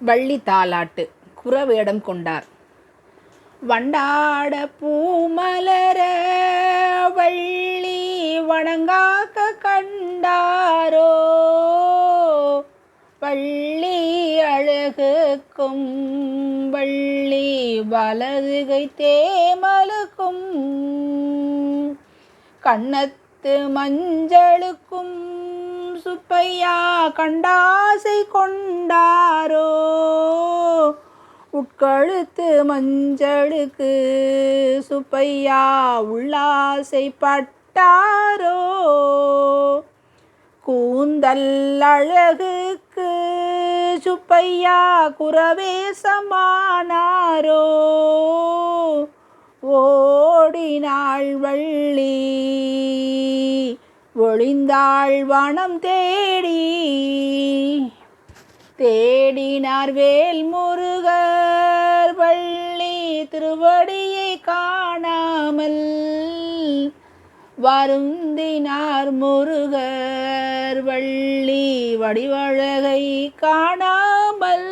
வள்ளி தாலாட்டு குறவேடம் கொண்டார். வண்டாட பூமலர வள்ளி வணங்காக்க கண்டாரோ? வள்ளி அழகுக்கும் வள்ளி வலதுகை தேமலுக்கும் கண்ணத்து மஞ்சளுக்கும் சுப்பையா கண்டாசை கொண்டா உட்கழுத்து மஞ்சளுக்கு சுப்பையா உள்ளாசை பட்டாரோ? கூந்தல் அழகுக்கு சுப்பையா குரவேசமானாரோ ஓடினாள் வள்ளி ஒளிந்தாள் வனம் தேடி தேடினார் வேல் முருக திருவடியை காணாமல் வருந்தினார் முருகர் வள்ளி வடிவழகை காணாமல்